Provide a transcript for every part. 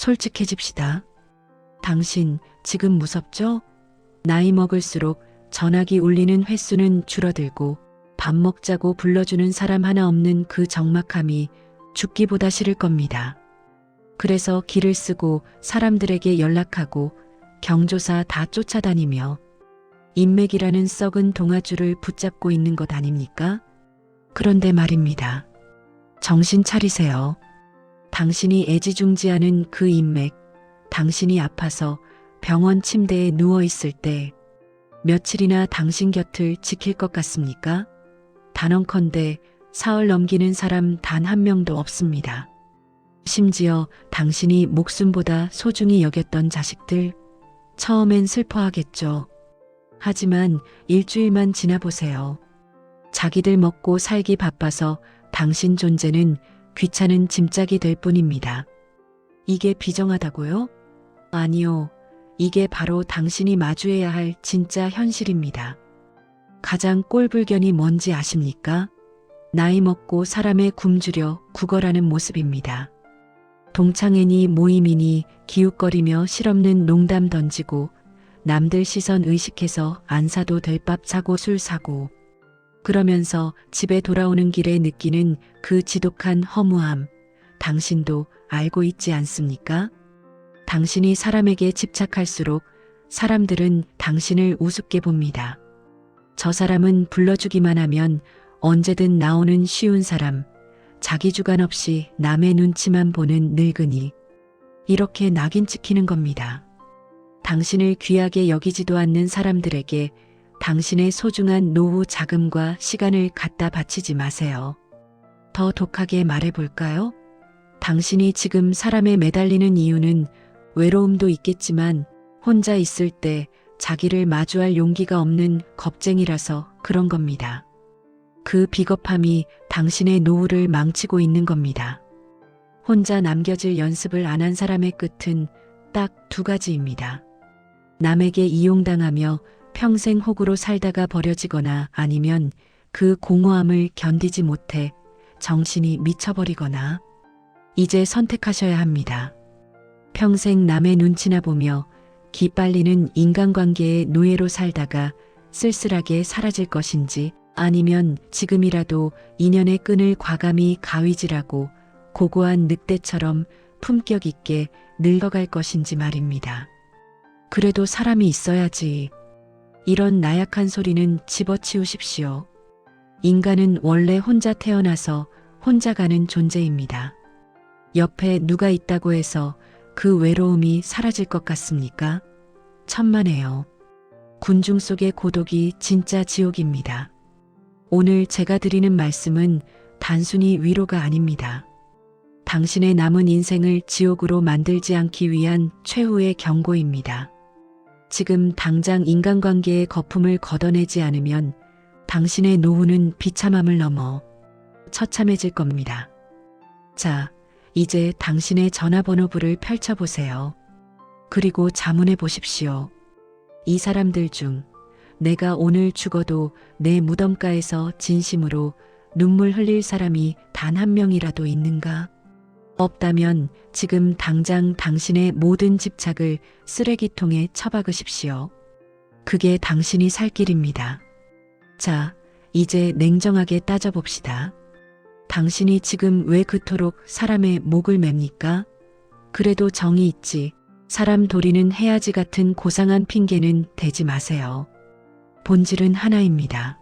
솔직해집시다. 당신 지금 무섭죠? 나이 먹을수록 전화기 울리는 횟수는 줄어들고 밥 먹자고 불러주는 사람 하나 없는 그 적막함이 죽기보다 싫을 겁니다. 그래서 길을 쓰고 사람들에게 연락하고 경조사 다 쫓아다니며 인맥이라는 썩은 동아줄을 붙잡고 있는 것 아닙니까? 그런데 말입니다. 정신 차리세요. 당신이 애지중지하는 그 인맥, 당신이 아파서 병원 침대에 누워 있을 때 며칠이나 당신 곁을 지킬 것 같습니까? 단언컨대 사흘 넘기는 사람 단 한 명도 없습니다. 심지어 당신이 목숨보다 소중히 여겼던 자식들, 처음엔 슬퍼하겠죠. 하지만 일주일만 지나보세요. 자기들 먹고 살기 바빠서 당신 존재는 귀찮은 짐짝이 될 뿐입니다. 이게 비정하다고요? 아니요. 이게 바로 당신이 마주해야 할 진짜 현실입니다. 가장 꼴불견이 뭔지 아십니까? 나이 먹고 사람에 굶주려 구걸하는 모습입니다. 동창회니 모임이니 기웃거리며 실없는 농담 던지고 남들 시선 의식해서 안 사도 될 밥 사고 술 사고 그러면서 집에 돌아오는 길에 느끼는 그 지독한 허무함 당신도 알고 있지 않습니까? 당신이 사람에게 집착할수록 사람들은 당신을 우습게 봅니다. 저 사람은 불러주기만 하면 언제든 나오는 쉬운 사람, 자기 주관 없이 남의 눈치만 보는 늙은이. 이렇게 낙인 찍히는 겁니다. 당신을 귀하게 여기지도 않는 사람들에게 당신의 소중한 노후 자금과 시간을 갖다 바치지 마세요. 더 독하게 말해볼까요? 당신이 지금 사람에 매달리는 이유는 외로움도 있겠지만 혼자 있을 때 자기를 마주할 용기가 없는 겁쟁이라서 그런 겁니다. 그 비겁함이 당신의 노후를 망치고 있는 겁니다. 혼자 남겨질 연습을 안 한 사람의 끝은 딱 두 가지입니다. 남에게 이용당하며 평생 혹으로 살다가 버려지거나 아니면 그 공허함을 견디지 못해 정신이 미쳐버리거나 이제 선택하셔야 합니다. 평생 남의 눈치나 보며 기빨리는 인간관계의 노예로 살다가 쓸쓸하게 사라질 것인지 아니면 지금이라도 인연의 끈을 과감히 가위질하고 고고한 늑대처럼 품격 있게 늙어갈 것인지 말입니다. 그래도 사람이 있어야지. 이런 나약한 소리는 집어치우십시오. 인간은 원래 혼자 태어나서 혼자 가는 존재입니다. 옆에 누가 있다고 해서 그 외로움이 사라질 것 같습니까? 천만에요. 군중 속의 고독이 진짜 지옥입니다. 오늘 제가 드리는 말씀은 단순히 위로가 아닙니다. 당신의 남은 인생을 지옥으로 만들지 않기 위한 최후의 경고입니다. 지금 당장 인간관계의 거품을 걷어내지 않으면 당신의 노후는 비참함을 넘어 처참해질 겁니다. 자, 이제 당신의 전화번호부를 펼쳐보세요. 그리고 자문해 보십시오. 이 사람들 중 내가 오늘 죽어도 내 무덤가에서 진심으로 눈물 흘릴 사람이 단 한 명이라도 있는가? 없다면 지금 당장 당신의 모든 집착을 쓰레기통에 처박으십시오. 그게 당신이 살 길입니다. 자, 이제 냉정하게 따져봅시다. 당신이 지금 왜 그토록 사람의 목을 맵니까? 그래도 정이 있지. 사람 도리는 해야지 같은 고상한 핑계는 대지 마세요. 본질은 하나입니다.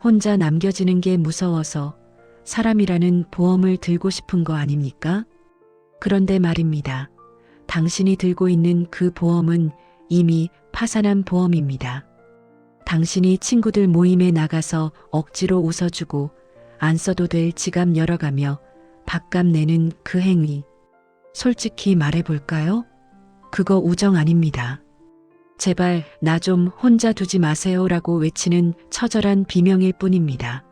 혼자 남겨지는 게 무서워서 사람이라는 보험을 들고 싶은 거 아닙니까? 그런데 말입니다. 당신이 들고 있는 그 보험은 이미 파산한 보험입니다. 당신이 친구들 모임에 나가서 억지로 웃어주고 안 써도 될 지갑 열어가며 밥값 내는 그 행위. 솔직히 말해볼까요? 그거 우정 아닙니다. 제발 나 좀 혼자 두지 마세요라고 외치는 처절한 비명일 뿐입니다.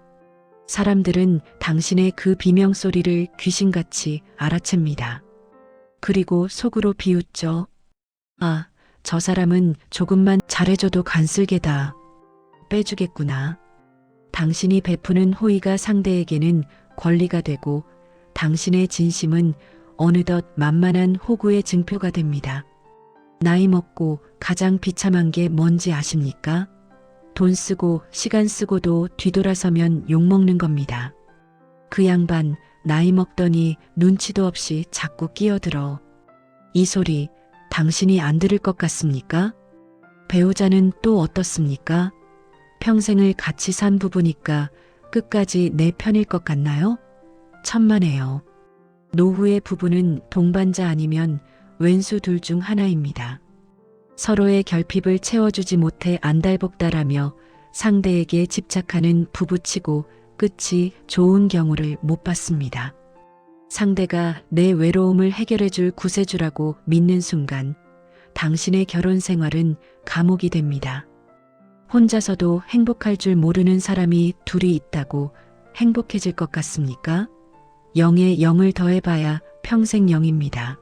사람들은 당신의 그 비명 소리를 귀신같이 알아챕니다. 그리고 속으로 비웃죠. 아, 저 사람은 조금만 잘해줘도 간슬게다. 빼주겠구나. 당신이 베푸는 호의가 상대에게는 권리가 되고 당신의 진심은 어느덧 만만한 호구의 증표가 됩니다. 나이 먹고 가장 비참한 게 뭔지 아십니까? 돈 쓰고 시간 쓰고도 뒤돌아서면 욕먹는 겁니다. 그 양반 나이 먹더니 눈치도 없이 자꾸 끼어들어. 이 소리 당신이 안 들을 것 같습니까? 배우자는 또 어떻습니까? 평생을 같이 산 부부니까 끝까지 내 편일 것 같나요? 천만에요. 노후의 부부는 동반자 아니면 왼수 둘 중 하나입니다. 서로의 결핍을 채워주지 못해 안달복달하며 상대에게 집착하는 부부치고 끝이 좋은 경우를 못 봤습니다. 상대가 내 외로움을 해결해줄 구세주라고 믿는 순간 당신의 결혼 생활은 감옥이 됩니다. 혼자서도 행복할 줄 모르는 사람이 둘이 있다고 행복해질 것 같습니까? 영에 영을 더해봐야 평생 영입니다.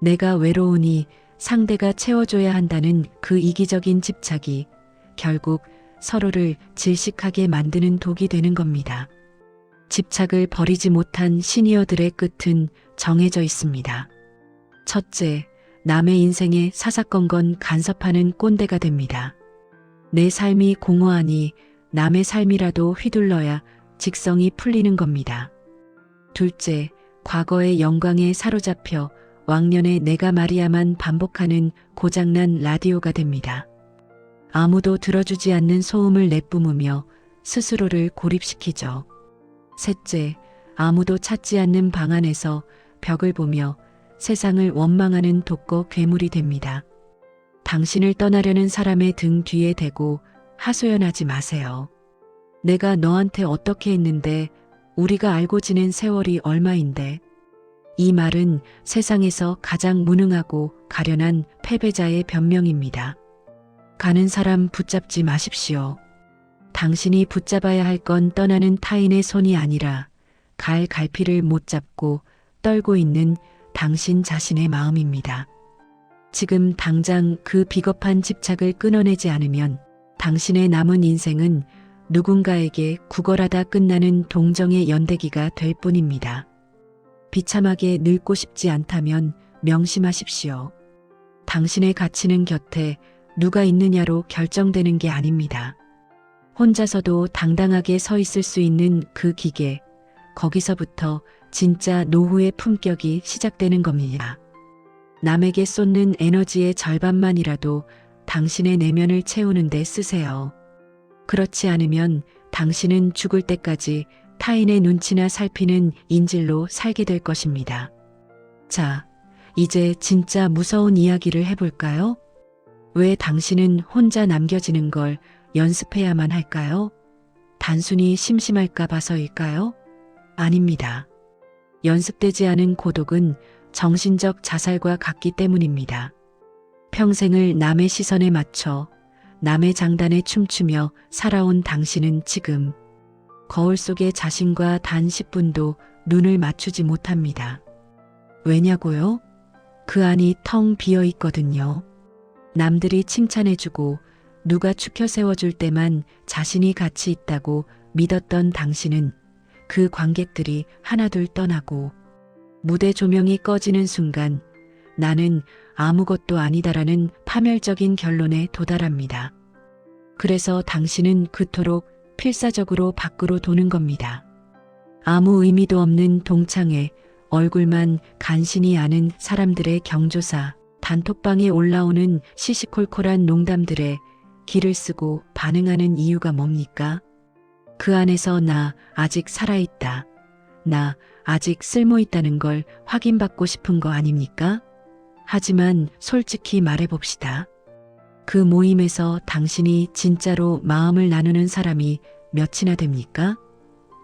내가 외로우니 상대가 채워줘야 한다는 그 이기적인 집착이 결국 서로를 질식하게 만드는 독이 되는 겁니다. 집착을 버리지 못한 시니어들의 끝은 정해져 있습니다. 첫째, 남의 인생에 사사건건 간섭하는 꼰대가 됩니다. 내 삶이 공허하니 남의 삶이라도 휘둘러야 직성이 풀리는 겁니다. 둘째, 과거의 영광에 사로잡혀 왕년에 내가 말이야만 반복하는 고장난 라디오가 됩니다. 아무도 들어주지 않는 소음을 내뿜으며 스스로를 고립시키죠. 셋째, 아무도 찾지 않는 방 안에서 벽을 보며 세상을 원망하는 독거 괴물이 됩니다. 당신을 떠나려는 사람의 등 뒤에 대고 하소연하지 마세요. 내가 너한테 어떻게 했는데 우리가 알고 지낸 세월이 얼마인데 이 말은 세상에서 가장 무능하고 가련한 패배자의 변명입니다. 가는 사람 붙잡지 마십시오. 당신이 붙잡아야 할 건 떠나는 타인의 손이 아니라 갈 갈피를 못 잡고 떨고 있는 당신 자신의 마음입니다. 지금 당장 그 비겁한 집착을 끊어내지 않으면 당신의 남은 인생은 누군가에게 구걸하다 끝나는 동정의 연대기가 될 뿐입니다. 비참하게 늙고 싶지 않다면 명심하십시오. 당신의 가치는 곁에 누가 있느냐로 결정되는 게 아닙니다. 혼자서도 당당하게 서 있을 수 있는 그 기계, 거기서부터 진짜 노후의 품격이 시작되는 겁니다. 남에게 쏟는 에너지의 절반만이라도 당신의 내면을 채우는데 쓰세요. 그렇지 않으면 당신은 죽을 때까지 타인의 눈치나 살피는 인질로 살게 될 것입니다. 자, 이제 진짜 무서운 이야기를 해볼까요? 왜 당신은 혼자 남겨지는 걸 연습해야만 할까요? 단순히 심심할까 봐서일까요? 아닙니다. 연습되지 않은 고독은 정신적 자살과 같기 때문입니다. 평생을 남의 시선에 맞춰 남의 장단에 춤추며 살아온 당신은 지금 거울 속의 자신과 단 10분도 눈을 맞추지 못합니다. 왜냐고요? 그 안이 텅 비어 있거든요. 남들이 칭찬해주고 누가 추켜 세워줄 때만 자신이 가치 있다고 믿었던 당신은 그 관객들이 하나둘 떠나고 무대 조명이 꺼지는 순간 나는 아무것도 아니다라는 파멸적인 결론에 도달합니다. 그래서 당신은 그토록 필사적으로 밖으로 도는 겁니다. 아무 의미도 없는 동창회, 얼굴만 간신히 아는 사람들의 경조사, 단톡방에 올라오는 시시콜콜한 농담들에 길을 쓰고 반응하는 이유가 뭡니까? 그 안에서 나 아직 살아있다. 나 아직 쓸모있다는 걸 확인받고 싶은 거 아닙니까? 하지만 솔직히 말해봅시다. 그 모임에서 당신이 진짜로 마음을 나누는 사람이 몇이나 됩니까?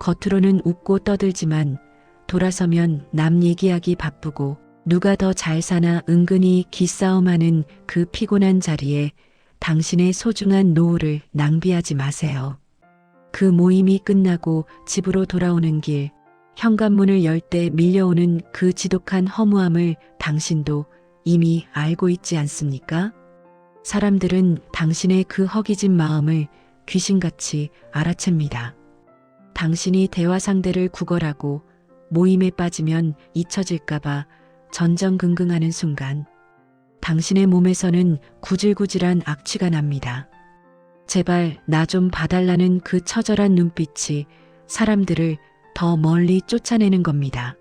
겉으로는 웃고 떠들지만 돌아서면 남 얘기하기 바쁘고 누가 더 잘 사나 은근히 기싸움하는 그 피곤한 자리에 당신의 소중한 노후를 낭비하지 마세요. 그 모임이 끝나고 집으로 돌아오는 길, 현관문을 열 때 밀려오는 그 지독한 허무함을 당신도 이미 알고 있지 않습니까? 사람들은 당신의 그 허기진 마음을 귀신같이 알아챕니다. 당신이 대화 상대를 구걸하고 모임에 빠지면 잊혀질까봐 전전긍긍하는 순간 당신의 몸에서는 구질구질한 악취가 납니다. 제발 나 좀 봐달라는 그 처절한 눈빛이 사람들을 더 멀리 쫓아내는 겁니다.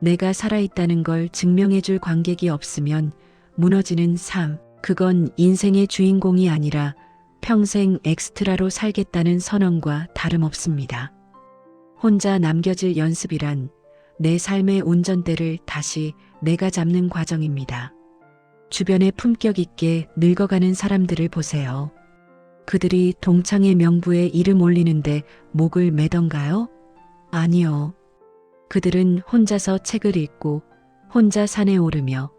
내가 살아있다는 걸 증명해줄 관객이 없으면 무너지는 삶, 그건 인생의 주인공이 아니라 평생 엑스트라로 살겠다는 선언과 다름없습니다. 혼자 남겨질 연습이란 내 삶의 운전대를 다시 내가 잡는 과정입니다. 주변에 품격 있게 늙어가는 사람들을 보세요. 그들이 동창의 명부에 이름 올리는데 목을 매던가요? 아니요. 그들은 혼자서 책을 읽고 혼자 산에 오르며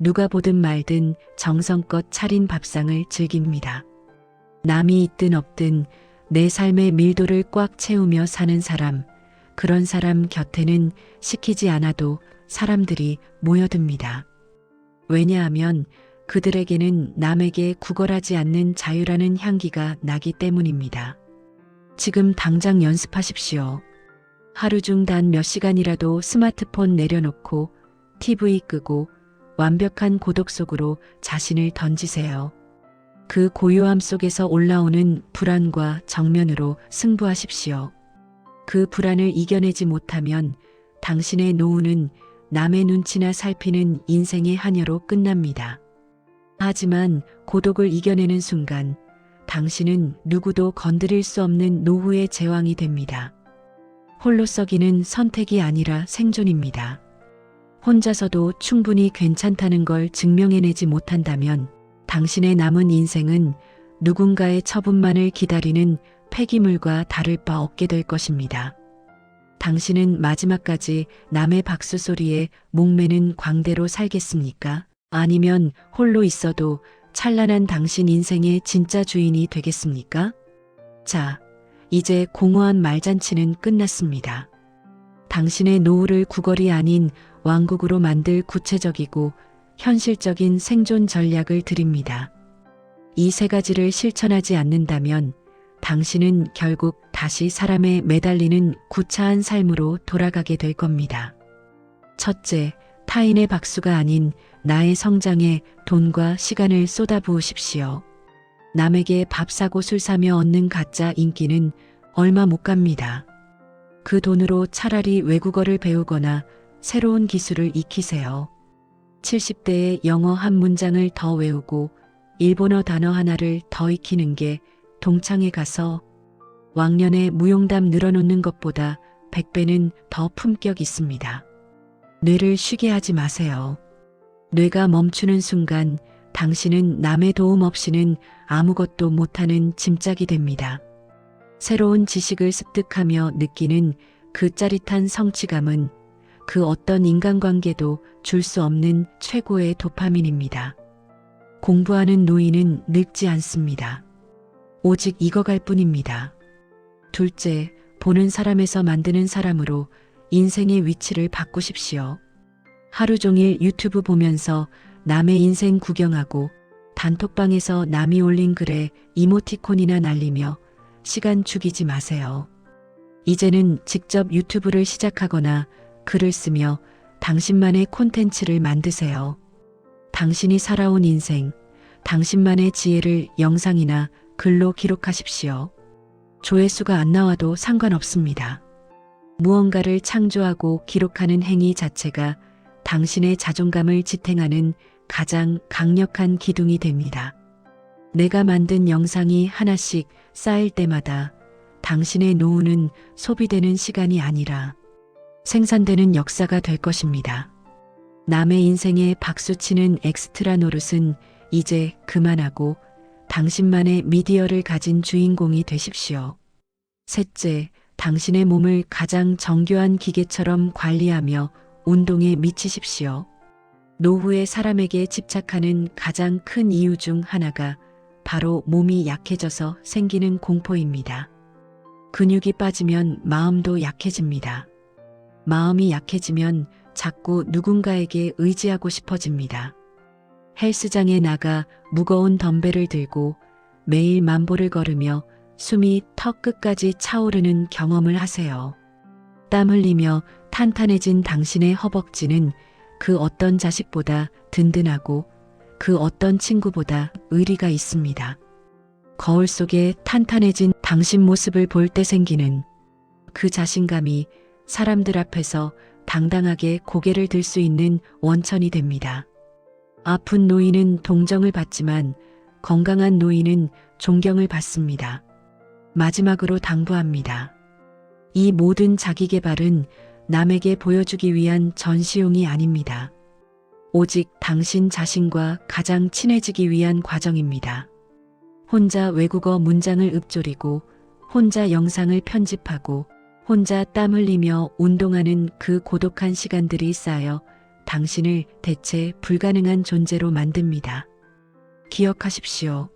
누가 보든 말든 정성껏 차린 밥상을 즐깁니다. 남이 있든 없든 내 삶의 밀도를 꽉 채우며 사는 사람, 그런 사람 곁에는 시키지 않아도 사람들이 모여듭니다. 왜냐하면 그들에게는 남에게 구걸하지 않는 자유라는 향기가 나기 때문입니다. 지금 당장 연습하십시오. 하루 중 단 몇 시간이라도 스마트폰 내려놓고 TV 끄고 완벽한 고독 속으로 자신을 던지세요. 그 고요함 속에서 올라오는 불안과 정면으로 승부하십시오. 그 불안을 이겨내지 못하면 당신의 노후는 남의 눈치나 살피는 인생의 한여로 끝납니다. 하지만 고독을 이겨내는 순간 당신은 누구도 건드릴 수 없는 노후의 제왕이 됩니다. 홀로 썩이는 선택이 아니라 생존입니다. 혼자서도 충분히 괜찮다는 걸 증명해내지 못한다면 당신의 남은 인생은 누군가의 처분만을 기다리는 폐기물과 다를 바 없게 될 것입니다. 당신은 마지막까지 남의 박수 소리에 목매는 광대로 살겠습니까? 아니면 홀로 있어도 찬란한 당신 인생의 진짜 주인이 되겠습니까? 자, 이제 공허한 말잔치는 끝났습니다. 당신의 노후를 구걸이 아닌 왕국으로 만들 구체적이고 현실적인 생존 전략을 드립니다. 이 세 가지를 실천하지 않는다면 당신은 결국 다시 사람에 매달리는 구차한 삶으로 돌아가게 될 겁니다. 첫째, 타인의 박수가 아닌 나의 성장에 돈과 시간을 쏟아부으십시오. 남에게 밥 사고 술 사며 얻는 가짜 인기는 얼마 못 갑니다. 그 돈으로 차라리 외국어를 배우거나 새로운 기술을 익히세요. 70대에 영어 한 문장을 더 외우고 일본어 단어 하나를 더 익히는 게 동창회 가서 왕년에 무용담 늘어놓는 것보다 100배는 더 품격 있습니다. 뇌를 쉬게 하지 마세요. 뇌가 멈추는 순간 당신은 남의 도움 없이는 아무것도 못하는 짐짝이 됩니다. 새로운 지식을 습득하며 느끼는 그 짜릿한 성취감은 그 어떤 인간관계도 줄 수 없는 최고의 도파민입니다. 공부하는 노인은 늙지 않습니다. 오직 익어갈 뿐입니다. 둘째, 보는 사람에서 만드는 사람으로 인생의 위치를 바꾸십시오. 하루 종일 유튜브 보면서 남의 인생 구경하고 단톡방에서 남이 올린 글에 이모티콘이나 날리며 시간 죽이지 마세요. 이제는 직접 유튜브를 시작하거나 글을 쓰며 당신만의 콘텐츠를 만드세요. 당신이 살아온 인생, 당신만의 지혜를 영상이나 글로 기록하십시오. 조회수가 안 나와도 상관없습니다. 무언가를 창조하고 기록하는 행위 자체가 당신의 자존감을 지탱하는 가장 강력한 기둥이 됩니다. 내가 만든 영상이 하나씩 쌓일 때마다 당신의 노후는 소비되는 시간이 아니라 생산되는 역사가 될 것입니다. 남의 인생에 박수치는 엑스트라 노릇은 이제 그만하고 당신만의 미디어를 가진 주인공이 되십시오. 셋째, 당신의 몸을 가장 정교한 기계처럼 관리하며 운동에 미치십시오. 노후의 사람에게 집착하는 가장 큰 이유 중 하나가 바로 몸이 약해져서 생기는 공포입니다. 근육이 빠지면 마음도 약해집니다. 마음이 약해지면 자꾸 누군가에게 의지하고 싶어집니다. 헬스장에 나가 무거운 덤벨을 들고 매일 만보를 걸으며 숨이 턱 끝까지 차오르는 경험을 하세요. 땀 흘리며 탄탄해진 당신의 허벅지는 그 어떤 자식보다 든든하고 그 어떤 친구보다 의리가 있습니다. 거울 속에 탄탄해진 당신 모습을 볼 때 생기는 그 자신감이 사람들 앞에서 당당하게 고개를 들 수 있는 원천이 됩니다. 아픈 노인은 동정을 받지만 건강한 노인은 존경을 받습니다. 마지막으로 당부합니다. 이 모든 자기 개발은 남에게 보여주기 위한 전시용이 아닙니다. 오직 당신 자신과 가장 친해지기 위한 과정입니다. 혼자 외국어 문장을 읊조리고 혼자 영상을 편집하고 혼자 땀 흘리며 운동하는 그 고독한 시간들이 쌓여 당신을 대체 불가능한 존재로 만듭니다. 기억하십시오.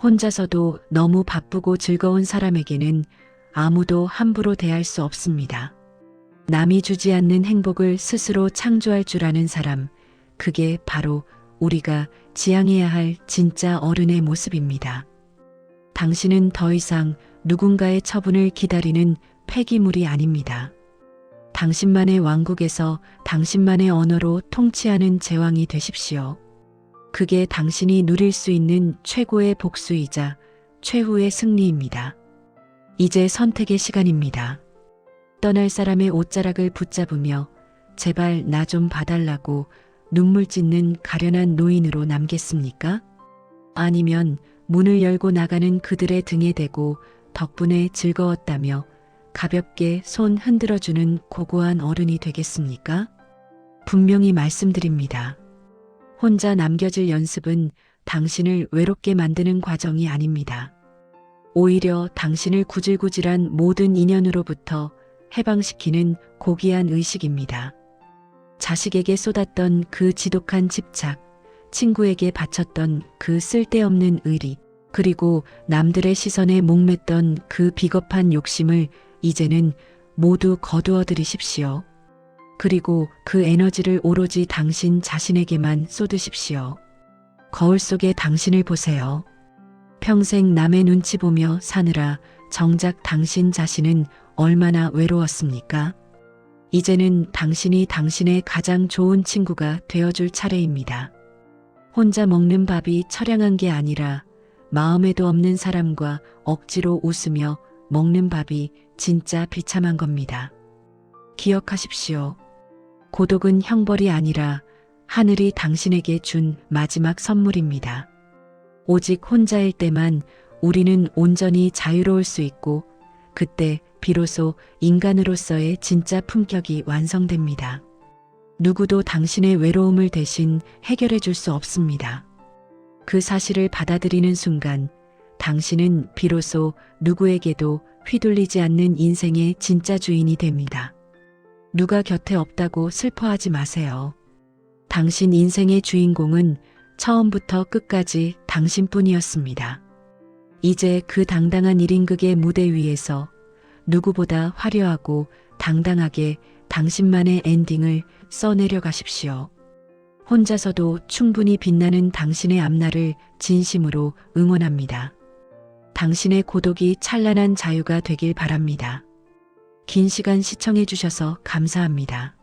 혼자서도 너무 바쁘고 즐거운 사람에게는 아무도 함부로 대할 수 없습니다. 남이 주지 않는 행복을 스스로 창조할 줄 아는 사람, 그게 바로 우리가 지향해야 할 진짜 어른의 모습입니다. 당신은 더 이상 누군가의 처분을 기다리는 폐기물이 아닙니다. 당신만의 왕국에서 당신만의 언어로 통치하는 제왕이 되십시오. 그게 당신이 누릴 수 있는 최고의 복수이자 최후의 승리입니다. 이제 선택의 시간입니다. 떠날 사람의 옷자락을 붙잡으며 제발 나 좀 봐달라고 눈물 찢는 가련한 노인으로 남겠습니까? 아니면 문을 열고 나가는 그들의 등에 대고 덕분에 즐거웠다며 가볍게 손 흔들어주는 고고한 어른이 되겠습니까? 분명히 말씀드립니다. 혼자 남겨질 연습은 당신을 외롭게 만드는 과정이 아닙니다. 오히려 당신을 구질구질한 모든 인연으로부터 해방시키는 고귀한 의식입니다. 자식에게 쏟았던 그 지독한 집착, 친구에게 바쳤던 그 쓸데없는 의리, 그리고 남들의 시선에 목맸던 그 비겁한 욕심을 이제는 모두 거두어 들이십시오. 그리고 그 에너지를 오로지 당신 자신에게만 쏟으십시오. 거울 속에 당신을 보세요. 평생 남의 눈치 보며 사느라 정작 당신 자신은 얼마나 외로웠습니까? 이제는 당신이 당신의 가장 좋은 친구가 되어줄 차례입니다. 혼자 먹는 밥이 처량한 게 아니라 마음에도 없는 사람과 억지로 웃으며 먹는 밥이 진짜 비참한 겁니다. 기억하십시오. 고독은 형벌이 아니라 하늘이 당신에게 준 마지막 선물입니다. 오직 혼자일 때만 우리는 온전히 자유로울 수 있고 그때 비로소 인간으로서의 진짜 품격이 완성됩니다. 누구도 당신의 외로움을 대신 해결해 줄 수 없습니다. 그 사실을 받아들이는 순간 당신은 비로소 누구에게도 휘둘리지 않는 인생의 진짜 주인이 됩니다. 누가 곁에 없다고 슬퍼하지 마세요. 당신 인생의 주인공은 처음부터 끝까지 당신뿐이었습니다. 이제 그 당당한 1인극의 무대 위에서 누구보다 화려하고 당당하게 당신만의 엔딩을 써내려 가십시오. 혼자서도 충분히 빛나는 당신의 앞날을 진심으로 응원합니다. 당신의 고독이 찬란한 자유가 되길 바랍니다. 긴 시간 시청해 주셔서 감사합니다.